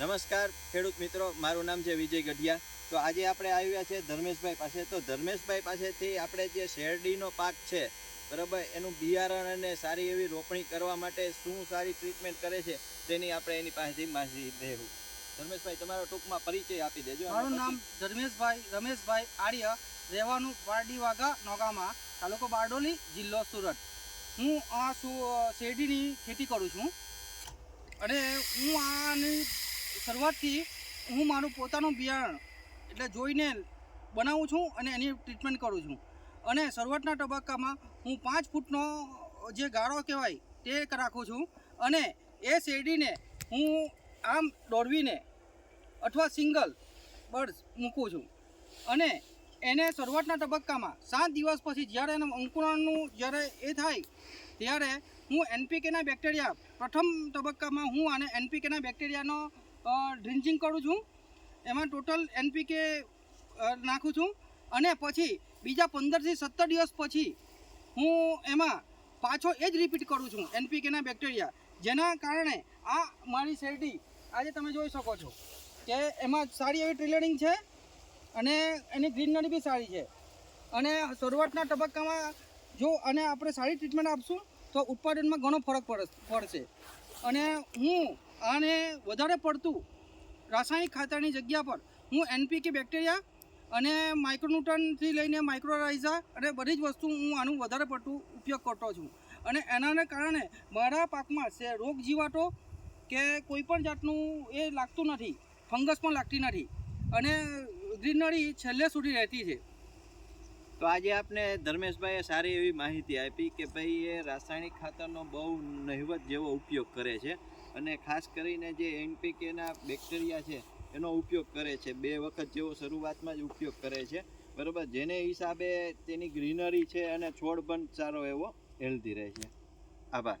નમસ્કાર ખેડૂત મિત્રો. મારું નામ છે વિજય ગઢિયા. તો આજે આપણે આવ્યા છે ધર્મેશભાઈ પાસે. તો ધર્મેશભાઈ પાસેથી આપણે જે શેરડીનો પાક છે બરાબર એનું બિયારણ અને સારી એવી રોપણી કરવા માટે શું સારી ટ્રીટમેન્ટ કરે છે તેની આપણે એની પાસેથી માહિતી લેવું. ધર્મેશભાઈ તમારો ટૂંકમાં પરિચય આપી દેજો મારું નામ ધર્મેશભાઈ રમેશભાઈ આર્ય રહેવાનું બારડી વાઘા નોગામાં તાલુકો બારડોલી જિલ્લો સુરત. હું આ શેરડીની ખેતી કરું છું. અને હું આની શરૂઆતથી હું મારું પોતાનું બિયારણ એટલે જોઈને બનાવું છું અને એની ટ્રીટમેન્ટ કરું છું. અને શરૂઆતના તબક્કામાં હું પાંચ ફૂટનો જે ગાળો કહેવાય તે રાખું છું અને એ શેરડીને હું આમ દોડવીને અથવા સિંગલ બર્ડ્સ મૂકું છું. અને એને શરૂઆતના તબક્કામાં સાત દિવસ પછી જ્યારે એનું અંકુરણનું જ્યારે એ થાય ત્યારે હું એનપીકેના બેક્ટેરિયા પ્રથમ તબક્કામાં હું આને એનપીકેના બેક્ટેરિયાનો ડ્રિન્ચિંગ કરું છું. એમાં ટોટલ એનપીકે નાખું છું. અને પછી બીજા પંદરથી સત્તર દિવસ પછી હું એમાં પાછો એ જ રિપીટ કરું છું એનપીકેના બેક્ટેરિયા જેના કારણે આ મારી શેરડી, આજે તમે જોઈ શકો છો કે એમાં સારી એવી ટ્રિલેડિંગ છે અને એની ગ્રીનરી બી સારી છે. અને શરૂઆતના તબક્કામાં જો અને આપણે સારી ટ્રીટમેન્ટ આપશું તો ઉત્પાદનમાં ઘણો ફરક પડે- પડશે. અને હું આને વધારે પડતું રાસાયણિક ખાતરની જગ્યા પર હું એનપીકે બેક્ટેરિયા અને માઇક્રોન્યુટનથી લઈને માઇક્રોરાઇઝા અને બધી જ વસ્તુ હું આનું વધારે પડતું ઉપયોગ કરતો છું. અને એનાને કારણે મારા પાકમાં રોગ જીવાતો કે કોઈ પણ જાતનું એ લાગતું નથી, ફંગસ પણ લાગતી નથી અને ગ્રીનરી છેલ્લે સુધી રહેતી છે. તો આજે આપને ધર્મેશભાઈએ સારી એવી માહિતી આપી કે ભાઈ એ રાસાયણિક ખાતરનો બહુ નહિવત જેવો ઉપયોગ કરે છે. અને ખાસ કરીને જે એનપીકેના બેક્ટેરિયા છે, એનો ઉપયોગ કરે છે. બે વખત જેવો શરૂઆતમાં જ ઉપયોગ કરે છે. બરાબર? જેને હિસાબે તેની ગ્રીનરી છે અને છોડ પણ સારો એવો હેલ્ધી રહે છે. આભાર.